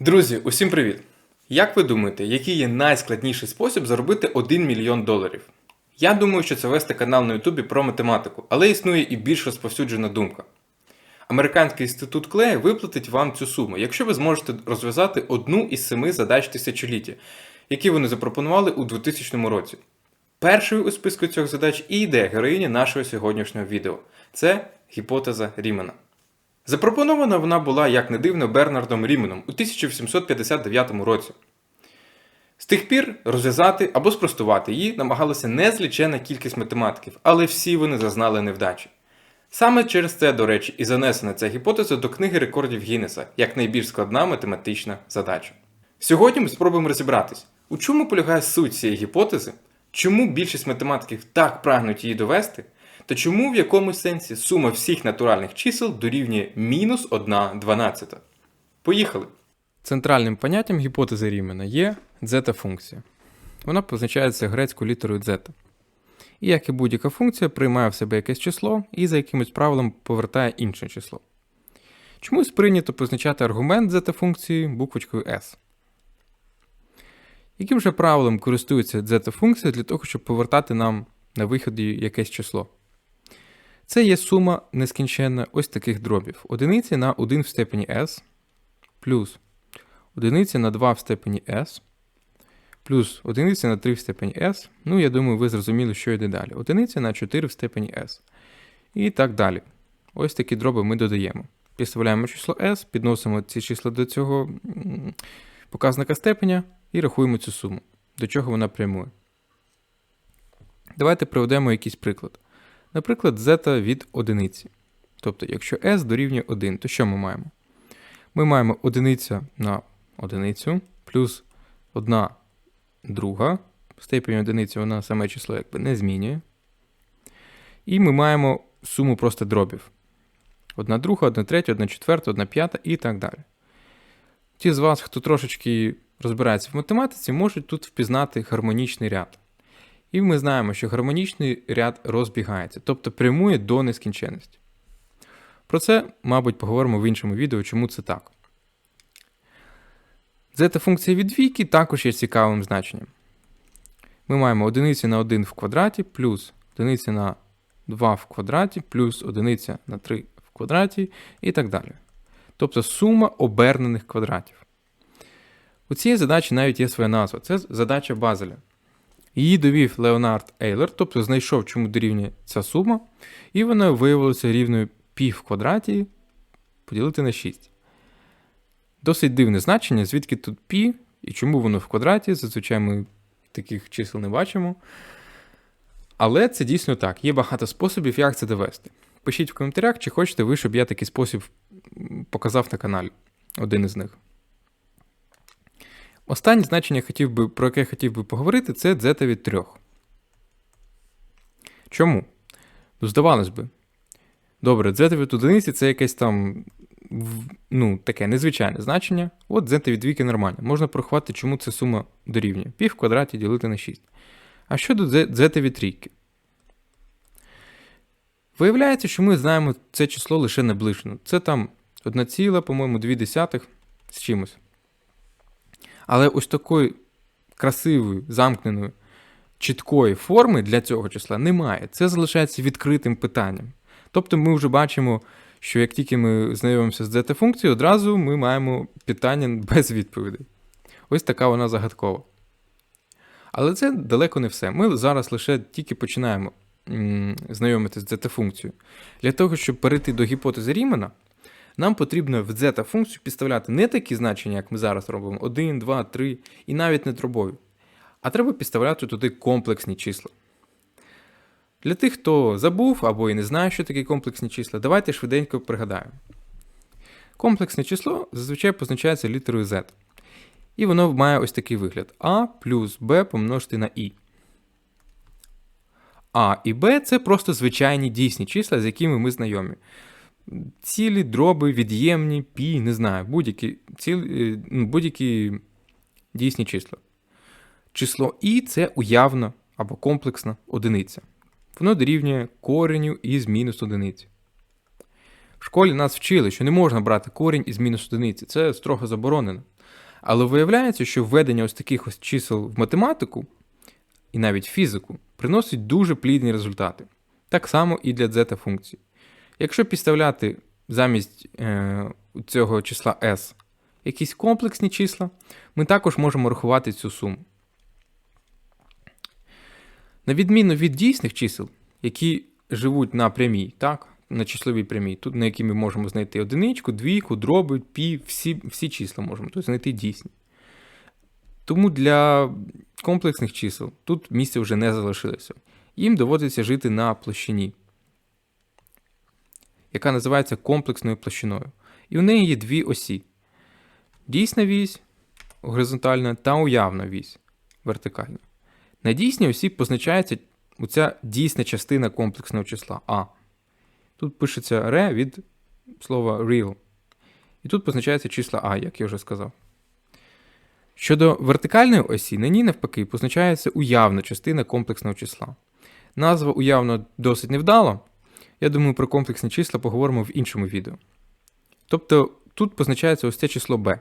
Друзі, усім привіт! Як ви думаєте, який є найскладніший спосіб заробити 1 мільйон доларів? Я думаю, що це вести канал на Ютубі про математику, але існує і більш розповсюджена думка. Американський інститут Клея виплатить вам цю суму, якщо ви зможете розв'язати одну із семи задач тисячоліття, які вони запропонували у 2000 році. Першою у списку цих задач і йде героїня нашого сьогоднішнього відео це гіпотеза Рімана. Запропонована вона була, як не дивно, Бернардом Ріменом у 1759 році. З тих пір розв'язати або спростувати її намагалася незлічена кількість математиків, але всі вони зазнали невдачі. Саме через це, до речі, і занесена ця гіпотеза до книги рекордів Гіннеса як найбільш складна математична задача. Сьогодні ми спробуємо розібратись, у чому полягає суть цієї гіпотези, чому більшість математиків так прагнуть її довести, та чому в якомусь сенсі сума всіх натуральних чисел дорівнює мінус 1 дванадцята. Поїхали! Центральним поняттям гіпотези Рімена є дзета-функція. Вона позначається грецькою літерою дзета. І як і будь-яка функція, приймає в себе якесь число і за якимось правилом повертає інше число. Чомусь прийнято позначати аргумент дзета-функції буквочкою S. Яким же правилом користується дзета-функція для того, щоб повертати нам на виході якесь число? Це є сума нескінченна ось таких дробів. Одиниці на 1 в степені s, плюс одиниці на 2 в степені s, плюс одиниці на 3 в степені s. Ну, я думаю, ви зрозуміли, що йде далі. Одиниці на 4 в степені s. І так далі. Ось такі дроби ми додаємо. Підставляємо число s, підносимо ці числа до цього показника степеня і рахуємо цю суму, до чого вона прямує. Давайте проведемо якийсь приклад. Наприклад, z від одиниці. Тобто, якщо s дорівнює 1, то що ми маємо? Ми маємо одиниця на одиницю плюс 1 друга. Степень одиниці вона саме число якби не змінює. І ми маємо суму просто дробів. Одна друга, одна третя, одна четверта, одна п'ята і так далі. Ті з вас, хто трошечки розбирається в математиці, можуть тут впізнати гармонічний ряд. І ми знаємо, що гармонічний ряд розбігається, тобто прямує до нескінченності. Про це, мабуть, поговоримо в іншому відео, чому це так. Зета-функція від двійки також є цікавим значенням. Ми маємо одиниці на 1 в квадраті плюс одиниці на 2 в квадраті плюс одиниця на 3 в квадраті і так далі. Тобто сума обернених квадратів. У цієї задачі навіть є своя назва. Це задача Базеля. Її довів Леонард Ейлер, тобто знайшов, чому дорівнює ця сума, і вона виявилася рівною пі в квадраті поділити на 6. Досить дивне значення, звідки тут пі і чому воно в квадраті. Зазвичай ми таких чисел не бачимо. Але це дійсно так. Є багато способів, як це довести. Пишіть в коментарях, чи хочете ви, щоб я такий спосіб показав на каналі. Один із них. Останнє значення, хотів би, про яке хотів би поговорити, це дзета від 3. Чому? Ну, здавалось би. Добре, дзета від одиниці це якесь там ну, таке незвичайне значення. От дзета від двійки нормально. Можна порахувати, чому ця сума дорівнює. Пів в квадраті ділити на 6. А щодо дзе- дзета від трійки? Виявляється, що ми знаємо це число лише наближено. Це там 1 по-моєму, 2 десятих з чимось. Але ось такої красивої, замкненої, чіткої форми для цього числа немає. Це залишається відкритим питанням. Тобто ми вже бачимо, що як тільки ми знайомимося з дзета-функцією, одразу ми маємо питання без відповідей. Ось така вона загадкова. Але це далеко не все. Ми зараз лише тільки починаємо знайомитися з дзета-функцією. Для того, щоб перейти до гіпотези Рімана, нам потрібно в дзета-функцію підставляти не такі значення, як ми зараз робимо: 1, 2, 3 і навіть не дробові. А треба підставляти туди комплексні числа. Для тих, хто забув або і не знає, що таке комплексні числа, давайте швиденько пригадаємо. Комплексне число зазвичай позначається літерою z. І воно має ось такий вигляд: a плюс b помножити на i. А і b це просто звичайні дійсні числа, з якими ми знайомі. Цілі, дроби, від'ємні, пі, не знаю, будь-які, е, ну, будь-які дійсні числа. Число і це уявна або комплексна одиниця. Воно дорівнює кореню із мінус одиниці. В школі нас вчили, що не можна брати корінь із мінус одиниці. Це строго заборонено. Але виявляється, що введення ось таких ось чисел в математику і навіть фізику приносить дуже плідні результати. Так само і для дзета функцій. Якщо підставляти замість е, цього числа s якісь комплексні числа, ми також можемо рахувати цю суму. На відміну від дійсних чисел, які живуть на прямій, так, на числовій прямій, тут на якій ми можемо знайти одиничку, двійку, дроби, пі, всі, всі числа можемо тут знайти дійсні. Тому для комплексних чисел тут місця вже не залишилося. Їм доводиться жити на площині, яка називається комплексною площиною. І в неї є дві осі: дійсна вісь горизонтальна та уявна вісь вертикальна. На дійсній осі позначається оця дійсна частина комплексного числа А. Тут пишеться ре від слова real. І тут позначається числа А, як я вже сказав. Щодо вертикальної осі, на ній навпаки позначається уявна частина комплексного числа. Назва уявно досить невдала. Я думаю, про комплексні числа поговоримо в іншому відео. Тобто тут позначається ось це число b.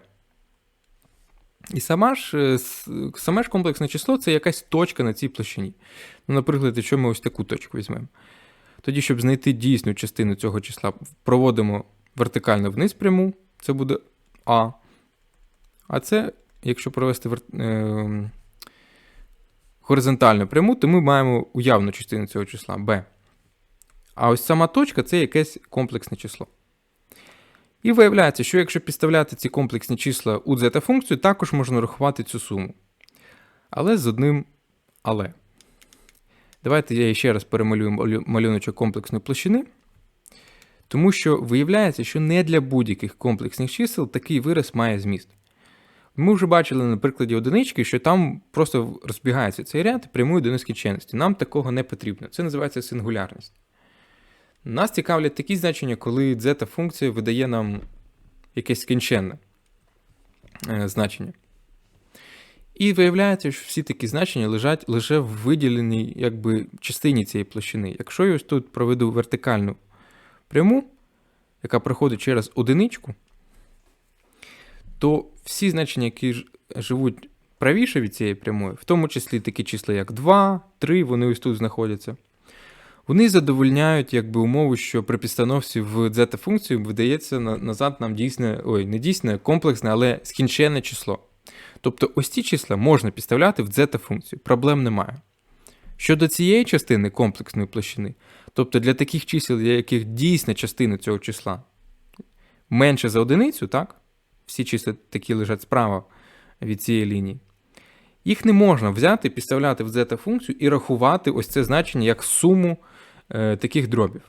І сама ж, е, саме ж комплексне число це якась точка на цій площині. Ну, наприклад, якщо ми ось таку точку візьмемо. Тоді, щоб знайти дійсну частину цього числа, проводимо вертикально вниз пряму, це буде А. А це, якщо провести вер... е... горизонтальну пряму, то ми маємо уявну частину цього числа b. А ось сама точка це якесь комплексне число. І виявляється, що якщо підставляти ці комплексні числа у зета-функцію, також можна рахувати цю суму. Але з одним але. Давайте я ще раз перемалюю малюночок комплексної площини. Тому що виявляється, що не для будь-яких комплексних чисел такий вираз має зміст. Ми вже бачили на прикладі одинички, що там просто розбігається цей ряд прямою до нескінченності. Нам такого не потрібно. Це називається сингулярність. Нас цікавлять такі значення, коли дзета функція видає нам якесь скінченне е, значення. І виявляється, що всі такі значення лежать лише в виділеній якби, частині цієї площини. Якщо я ось тут проведу вертикальну пряму, яка проходить через одиничку, то всі значення, які живуть правіше від цієї прямої, в тому числі такі числа, як 2, 3, вони ось тут знаходяться. Вони задовольняють якби умову, що при підстановці в дзета-функцію видається на- назад нам дійсне, ой, не дійсне, комплексне, але скінченне число. Тобто ось ці числа можна підставляти в дзета-функцію, проблем немає. Щодо цієї частини комплексної площини, тобто для таких чисел, для яких дійсна частина цього числа менше за одиницю, так? Всі числа такі лежать справа від цієї лінії. Їх не можна взяти, підставляти в зета-функцію і рахувати ось це значення як суму таких дробів.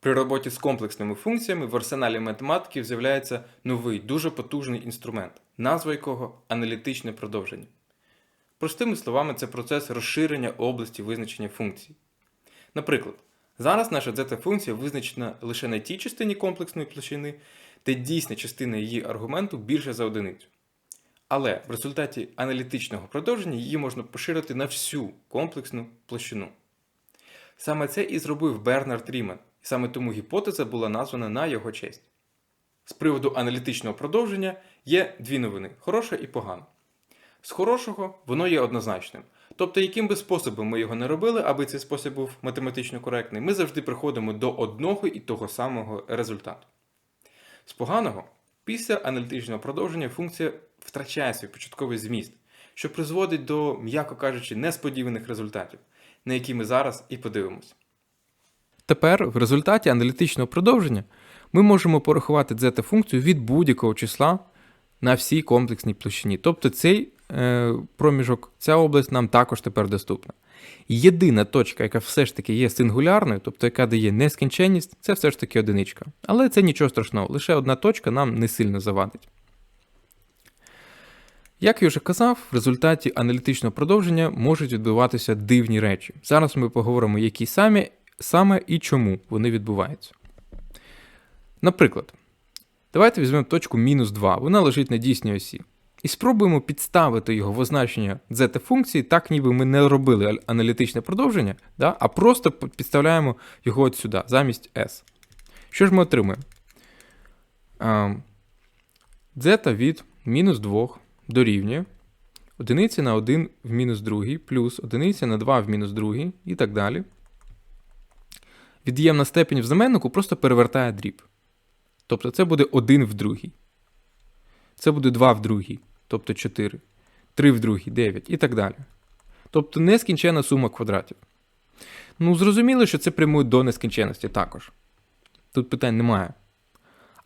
При роботі з комплексними функціями в арсеналі математиків з'являється новий, дуже потужний інструмент, назва якого аналітичне продовження. Простими словами, це процес розширення області визначення функцій. Наприклад, зараз наша зета-функція визначена лише на тій частині комплексної площини, де дійсна частина її аргументу більша за одиницю. Але в результаті аналітичного продовження її можна поширити на всю комплексну площину. Саме це і зробив Бернард Ріман, і саме тому гіпотеза була названа на його честь. З приводу аналітичного продовження є дві новини хороша і погана. З хорошого воно є однозначним. Тобто, яким би способом ми його не робили, аби цей спосіб був математично коректний, ми завжди приходимо до одного і того самого результату. З поганого, після аналітичного продовження функція втрачає свій початковий зміст, що призводить до, м'яко кажучи, несподіваних результатів, на які ми зараз і подивимось. Тепер, в результаті аналітичного продовження, ми можемо порахувати зета-функцію від будь-якого числа на всій комплексній площині. Тобто цей е, проміжок, ця область нам також тепер доступна. Єдина точка, яка все ж таки є сингулярною, тобто яка дає нескінченність, це все ж таки одиничка. Але це нічого страшного, лише одна точка нам не сильно завадить. Як я вже казав, в результаті аналітичного продовження можуть відбуватися дивні речі. Зараз ми поговоримо, які самі, саме і чому вони відбуваються. Наприклад, давайте візьмемо точку мінус 2, вона лежить на дійсній осі. І спробуємо підставити його в означення зета-функції, так ніби ми не робили аналітичне продовження, да, а просто підставляємо його от сюди, замість S. Що ж ми отримуємо? Ем, Дзета від мінус 2 дорівнює одиниця на 1 в мінус 2 плюс одиниця на 2 в мінус 2 і так далі. Від'ємна степень в знаменнику просто перевертає дріб. Тобто це буде 1 в другій. Це буде 2 в другій, тобто 4. 3 в другій, 9 і так далі. Тобто нескінченна сума квадратів. Ну, зрозуміло, що це прямує до нескінченності також. Тут питань немає.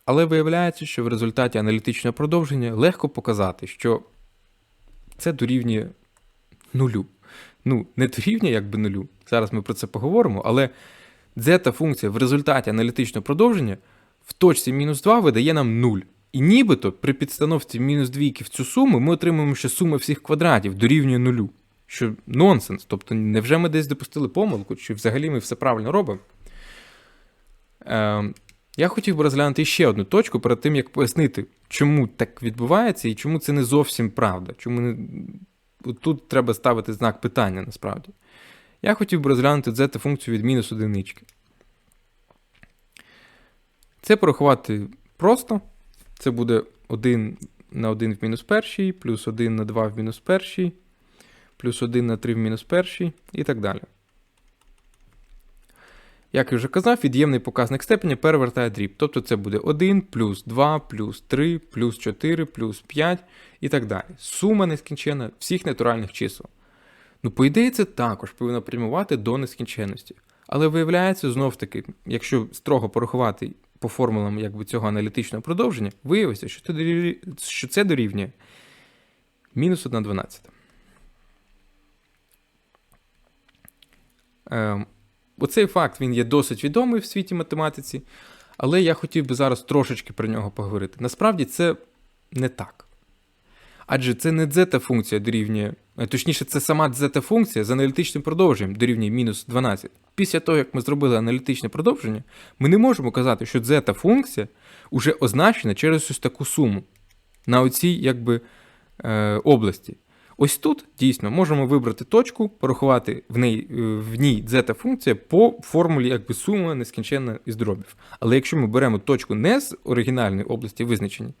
Але виявляється, що в результаті аналітичного продовження легко показати, що це дорівнює нулю. Ну, не дорівнює якби нулю. Зараз ми про це поговоримо, але дзета функція в результаті аналітичного продовження в точці мінус 2 видає нам 0. І нібито при підстановці мінус двійки в цю суму ми отримуємо, що сума всіх квадратів дорівнює нулю. Що нонсенс. Тобто, невже ми десь допустили помилку, чи взагалі ми все правильно робимо? Е, я хотів би розглянути ще одну точку перед тим, як пояснити, чому так відбувається і чому це не зовсім правда. Чому не... Тут треба ставити знак питання насправді. Я хотів би розглянути дзета функцію від мінус одинички. Це порахувати просто. Це буде 1 на 1 в мінус першій, плюс 1 на 2 в мінус першій, плюс 1 на 3 в мінус першій і так далі. Як я вже казав, від'ємний показник степеня перевертає дріб. Тобто це буде 1 плюс 2 плюс 3 плюс 4 плюс 5 і так далі. Сума нескінченна всіх натуральних чисел. Ну, по ідеї, це також повинно прямувати до нескінченності. Але виявляється, знов таки, якщо строго порахувати по формулам якби, цього аналітичного продовження, виявиться, що це дорівнює мінус 1 12. Ем, Оцей факт він є досить відомий в світі математиці, але я хотів би зараз трошечки про нього поговорити. Насправді це не так. Адже це не дзета функція дорівнює, е, точніше, це сама дзета функція з аналітичним продовженням дорівнює мінус 12. Після того, як ми зробили аналітичне продовження, ми не можемо казати, що дзета функція вже означена через ось таку суму на оцій якби, е, області. Ось тут дійсно можемо вибрати точку, порахувати в ній е, в ній дзета функція по формулі якби сума нескінченна із дробів. Але якщо ми беремо точку не з оригінальної області визначення,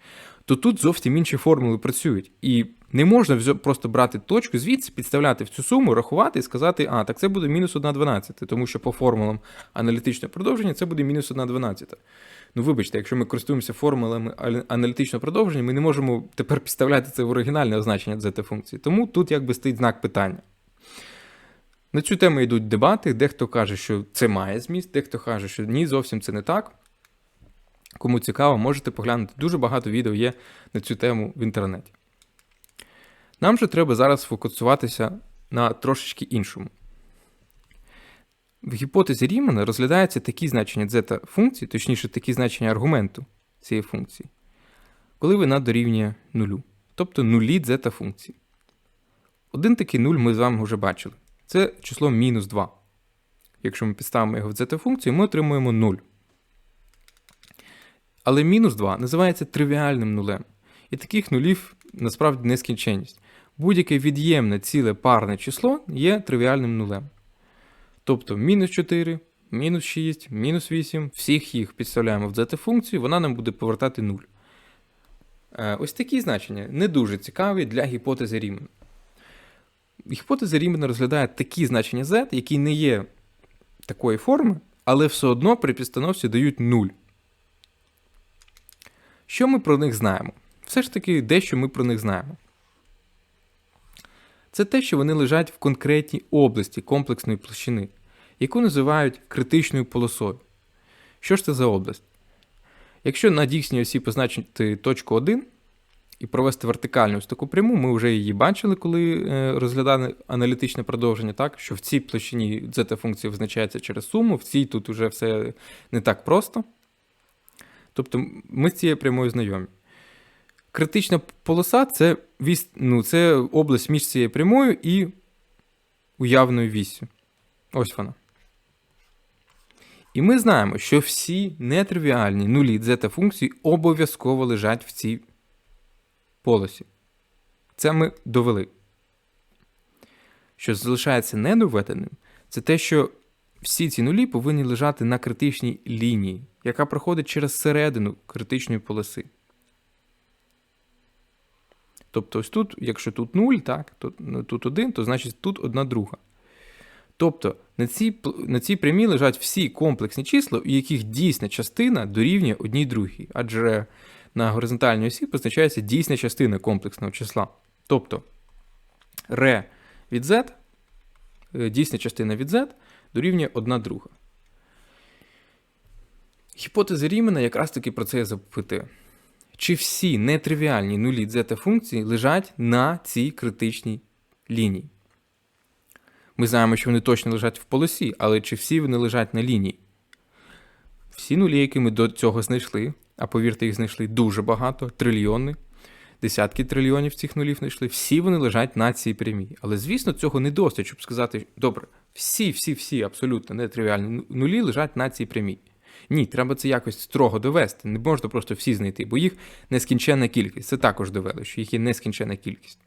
то тут зовсім інші формули працюють. І не можна просто брати точку, звідси підставляти в цю суму, рахувати і сказати, а, так це буде мінус 1,12, тому що по формулам аналітичного продовження це буде мінус 1,12. Ну, вибачте, якщо ми користуємося формулами аналітичного продовження, ми не можемо тепер підставляти це в оригінальне означення дзета функції. Тому тут якби стоїть знак питання. На цю тему йдуть дебати. Дехто каже, що це має зміст, дехто каже, що ні, зовсім це не так. Кому цікаво, можете поглянути. Дуже багато відео є на цю тему в інтернеті. Нам же треба зараз фокусуватися на трошечки іншому. В гіпотезі Рімана розглядаються такі значення дзета функції, точніше, такі значення аргументу цієї функції, коли вона дорівнює нулю, тобто нулі дзета функції. Один такий нуль ми з вами вже бачили. Це число мінус 2. Якщо ми підставимо його в дзета функцію, ми отримуємо 0. Але мінус 2 називається тривіальним нулем. І таких нулів насправді нескінченність. Будь-яке від'ємне ціле парне число є тривіальним нулем. Тобто мінус 4, мінус 6, мінус 8, всіх їх підставляємо в дзета-функцію, вона нам буде повертати 0. Е, ось такі значення не дуже цікаві для гіпотези Рімена. Гіпотеза Рімена розглядає такі значення z, які не є такої форми, але все одно при підстановці дають 0. Що ми про них знаємо? Все ж таки, дещо ми про них знаємо. Це те, що вони лежать в конкретній області комплексної площини, яку називають критичною полосою. Що ж це за область? Якщо на дійсній осі позначити точку 1 і провести вертикальну ось таку пряму, ми вже її бачили, коли е, розглядали аналітичне продовження, так, що в цій площині дзета функція визначається через суму, в цій тут вже все не так просто. Тобто ми з цією прямою знайомі. Критична полоса це ну, це область між цією прямою і уявною віссю. Ось вона. І ми знаємо, що всі нетривіальні нулі дзета функції обов'язково лежать в цій полосі. Це ми довели. Що залишається недоведеним, це те, що всі ці нулі повинні лежати на критичній лінії, яка проходить через середину критичної полоси. Тобто, ось тут, якщо тут 0, так, то, ну, тут 1, то значить тут одна друга. Тобто на цій, на цій прямій лежать всі комплексні числа, у яких дійсна частина дорівнює одній другій, адже на горизонтальній осі позначається дійсна частина комплексного числа. Тобто ре від z, е, дійсна частина від z дорівнює одна друга. Гіпотеза Рімена якраз таки про це і запитує. Чи всі нетривіальні нулі дзета функції лежать на цій критичній лінії? Ми знаємо, що вони точно лежать в полосі, але чи всі вони лежать на лінії? Всі нулі, які ми до цього знайшли, а повірте, їх знайшли дуже багато, трильйони, десятки трильйонів цих нулів знайшли, всі вони лежать на цій прямій. Але, звісно, цього не досить, щоб сказати, добре, всі, всі, всі абсолютно нетривіальні нулі лежать на цій прямій. Ні, треба це якось строго довести. Не можна просто всі знайти, бо їх нескінченна кількість. Це також довели, що їх є нескінченна кількість.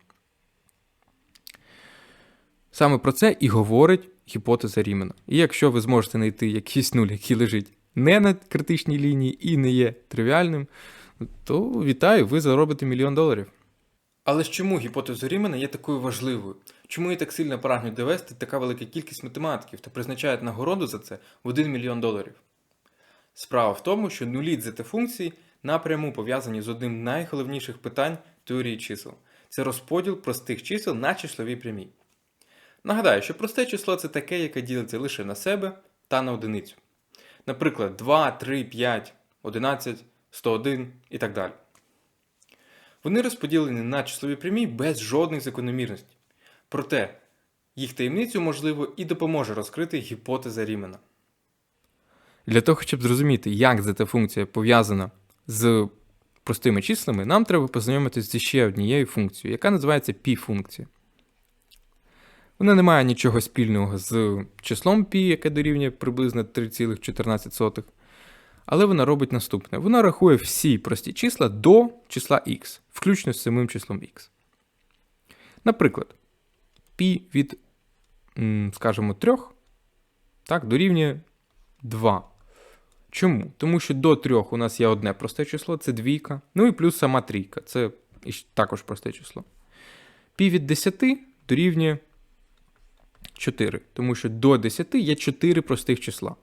Саме про це і говорить гіпотеза Рімена. І якщо ви зможете знайти якийсь нуль, який лежить не на критичній лінії і не є тривіальним, то вітаю, ви заробите мільйон доларів. Але ж чому гіпотеза Рімена є такою важливою? Чому її так сильно прагнуть довести така велика кількість математиків та призначають нагороду за це в 1 мільйон доларів? Справа в тому, що нулі дзета функції напряму пов'язані з одним з найголовніших питань теорії чисел це розподіл простих чисел на числові прямі. Нагадаю, що просте число це таке, яке ділиться лише на себе та на одиницю. Наприклад, 2, 3, 5, 11, 101 і так далі. Вони розподілені на числові прямі без жодних закономірностей. Проте їх таємницю, можливо, і допоможе розкрити гіпотеза Рімена. Для того, щоб зрозуміти, як ця функція пов'язана з простими числами, нам треба познайомитися з ще однією функцією, яка називається пі-функція. Вона не має нічого спільного з числом π, яке дорівнює приблизно 3,14. Але вона робить наступне: вона рахує всі прості числа до числа x, включно з самим числом x. Наприклад, пі від, скажімо, 3 дорівнює 2. Чому? Тому що до 3 у нас є одне просте число, це двійка. Ну і плюс сама трійка, це також просте число. Пі від 10 дорівнює 4, тому що до 10 є 4 простих числа.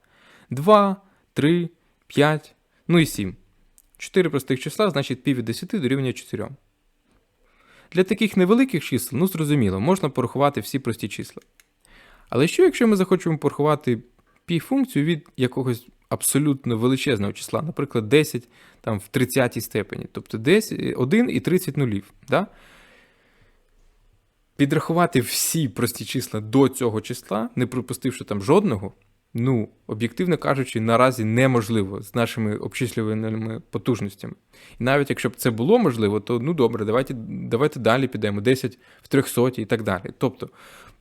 2, 3, 5, ну і 7. 4 простих числа, значить пі від 10 дорівнює 4. Для таких невеликих чисел, ну зрозуміло, можна порахувати всі прості числа. Але що, якщо ми захочемо порахувати пі-функцію від якогось абсолютно величезного числа, наприклад, 10 там, в 30 степені, тобто 10, 1 і 30 нулів. Да? Підрахувати всі прості числа до цього числа, не припустивши там жодного, ну, об'єктивно кажучи, наразі неможливо з нашими обчислювальними потужностями. І навіть якщо б це було можливо, то ну добре, давайте, давайте далі підемо 10 в 300 і так далі. Тобто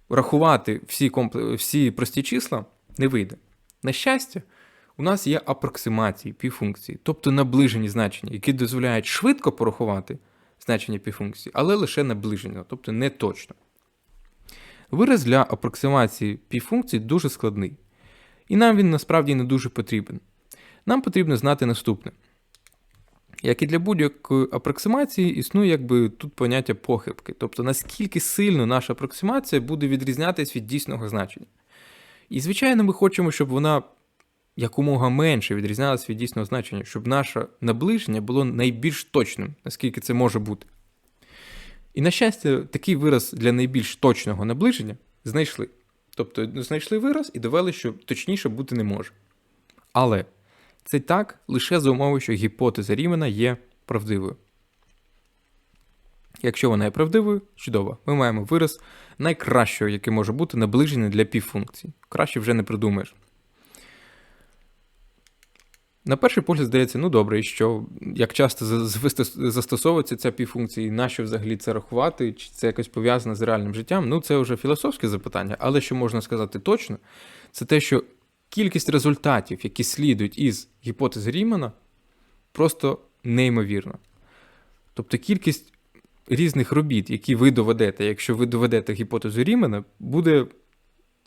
рахувати всі, компле... всі прості числа не вийде. На щастя, у нас є апроксимації півфункції, тобто наближені значення, які дозволяють швидко порахувати значення півфункції, але лише наближено, тобто не точно. Вираз для апроксимації півфункцій дуже складний. І нам він насправді не дуже потрібен. Нам потрібно знати наступне. Як і для будь-якої апроксимації, існує якби тут поняття похибки, тобто наскільки сильно наша апроксимація буде відрізнятися від дійсного значення. І, звичайно, ми хочемо, щоб вона якомога менше відрізнялася від дійсного значення, щоб наше наближення було найбільш точним, наскільки це може бути. І, на щастя, такий вираз для найбільш точного наближення знайшли. Тобто знайшли вираз і довели, що точніше бути не може. Але це так лише за умови, що гіпотеза Рімена є правдивою. Якщо вона є правдивою, чудово, ми маємо вираз найкращого, який може бути наближений для півфункцій. Краще вже не придумаєш. На перший погляд здається, ну добре, що, як часто застосовується ця півфункція, і нащо взагалі це рахувати, чи це якось пов'язано з реальним життям, ну це вже філософське запитання, але що можна сказати точно, це те, що кількість результатів, які слідують із гіпотези Рімана, просто неймовірна. Тобто кількість різних робіт, які ви доведете, якщо ви доведете гіпотезу Рімана, буде,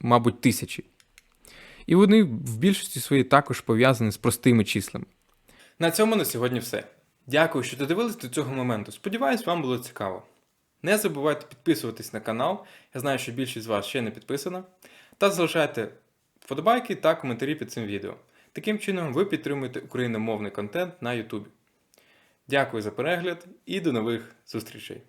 мабуть, тисячі. І вони в більшості своїй також пов'язані з простими числами. На цьому на сьогодні все. Дякую, що додивились до цього моменту. Сподіваюсь, вам було цікаво. Не забувайте підписуватись на канал. Я знаю, що більшість з вас ще не підписана. Та залишайте вподобайки та коментарі під цим відео. Таким чином, ви підтримуєте україномовний контент на YouTube. Дякую за перегляд і до нових зустрічей!